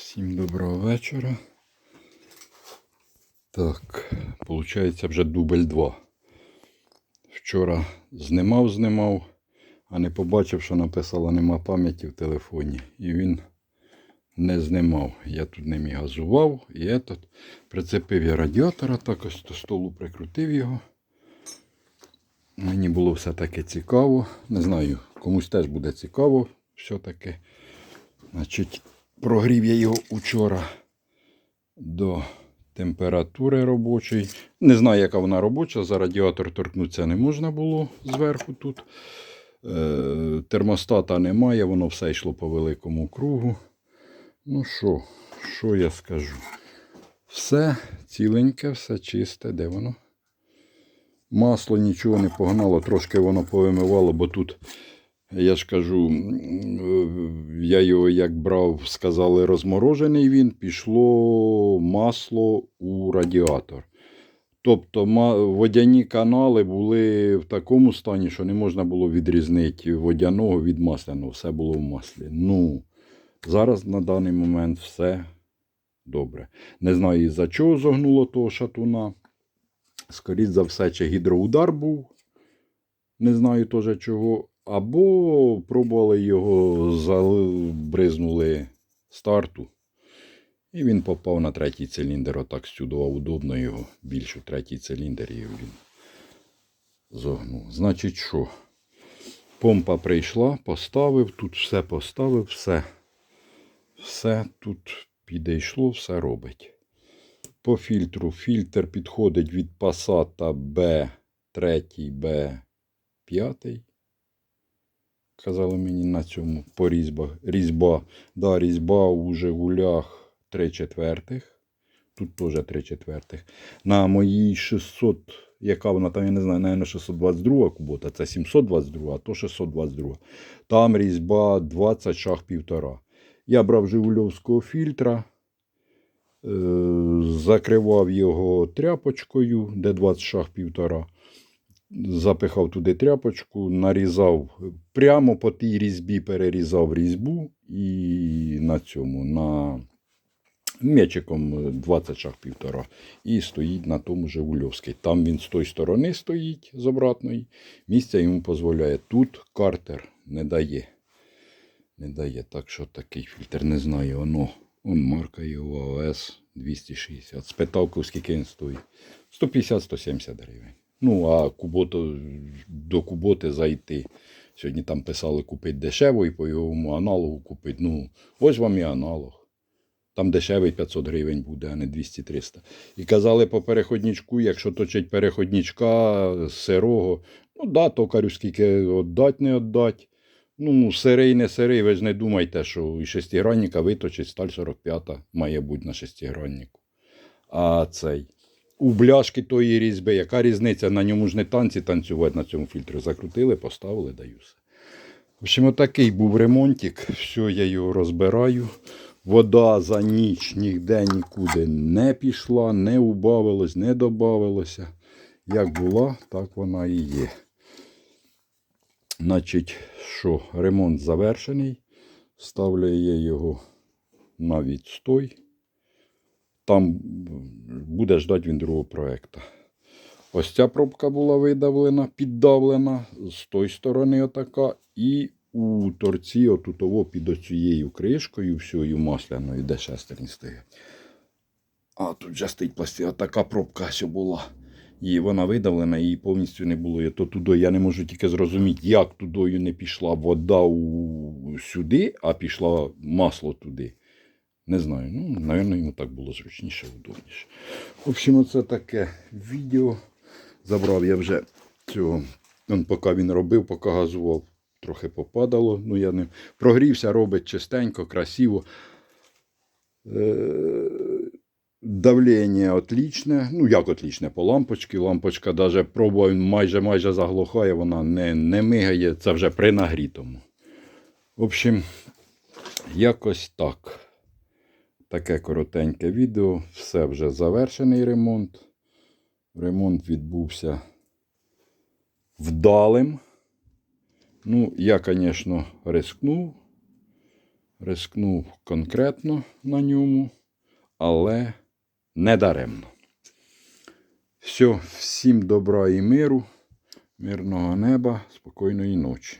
Всім доброго вечора. Так, виходить вже дубль 2. Вчора знімав, знімав, а не побачив, що написала нема пам'яті в телефоні. І він не знімав. Я тут ним і газував, і этот. Прицепив я радіатора, так ось до столу прикрутив його. Мені було все таки цікаво. Не знаю, комусь теж буде цікаво, таке. Значить, прогрів я його учора до температури робочої. Не знаю, яка вона робоча. За радіатор торкнутися не можна було зверху тут. Е, термостата немає, воно все йшло по великому кругу. Ну що, що я скажу? Все ціленьке, все чисте. Де воно? Масло нічого не погнало, трошки воно повимивало, бо тут, я ж кажу, я його як брав, сказали, розморожений він, пішло масло у радіатор. Тобто водяні канали були в такому стані, що не можна було відрізнити водяного від масляного. Все було в маслі. Ну, зараз на даний момент все добре. Не знаю, із-за чого зогнуло того шатуна. Скоріше за все, чи гідроудар був. Не знаю теж чого. Або пробували його, забризнули старту. І він попав на третій циліндр. Отак сюди удобно його. Більш у третій циліндр і він зогнув. Значить, що? Помпа прийшла, поставив, тут все поставив, все. Все тут підійшло, все робить. По фільтру. Фільтр підходить від Passat B3, B5. Казали мені на цьому по різьбах. Різьба. Да, різьба у Жигулях 3 четвертих. Тут теж 3 четвертих. На моїй 600, яка вона там, я не знаю, наверное, 622 кубота, це 722, а то 622. Там різьба 20 шаг півтора. Я брав Жигульовського фільтра. Е, закривав його тряпочкою, де 20 шаг півтора. Запихав туди тряпочку, нарізав прямо по тій різьбі, перерізав різьбу і на цьому, на м'ячиком 20 шаг півтора. І стоїть на тому Жигульовський. Там він з тої сторони стоїть з обратної. Місця йому дозволяє. Тут картер не дає. Не дає. Так що такий фільтр не знаю. Воно. Он марка його АОС 260. Спитав, скільки він стоїть. 150-170 гривень. Ну, а куботу, до куботи зайти. Сьогодні там писали купити дешево і по його аналогу купити. Ну, ось вам і аналог. Там дешевий 500 гривень буде, а не 200-300. І казали по переходничку, якщо точить переходничка сирого, ну да, токарю скільки віддать, не віддать. Ну, сирий, не сирий, ви ж не думайте, що і шестигранника виточить сталь 45 має бути на шестиграннику. А цей. У бляшки тої різьби, яка різниця? На ньому ж не танці танцювати на цьому фільтрі. Закрутили, поставили, даю все. В общем, отакий був ремонтик. Все, я його розбираю. Вода за ніч ніде нікуди не пішла, не убавилось, не добавилося. Як була, так вона і є. Значить, що, ремонт завершений. Ставлю я його на відстой. Там буде ждати він другого проєкту. Ось ця пробка була видавлена, піддавлена, з тої сторони отака. І у торці, отутово під оцією кришкою, всьою масляною, де шестерні стоять. А тут вже стоїть пластина, така пробка ось була. І вона видавлена, її повністю не було. То туди я не можу тільки зрозуміти, як тудою не пішла вода у... сюди, а пішла масло туди. Не знаю. Ну, напевно, йому так було зручніше, удобніше. В общем, оце таке відео. Забрав я вже цього. Он, поки він робив, поки газував, трохи попадало. Ну, я не прогрівся, робить чистенько, красиво. Е, Давлення отлічне. Ну, як отлічне, по лампочці. Лампочка навіть пробував, майже майже заглухає, вона не, не мигає. Це вже при нагрітому. В общем, якось так. Таке коротеньке відео. Все вже завершений ремонт. Ремонт відбувся вдалим. Ну, я, звісно, рискнув. рискнув конкретно на ньому, але не даремно. Все, всім добра і миру, мирного неба, спокійної ночі.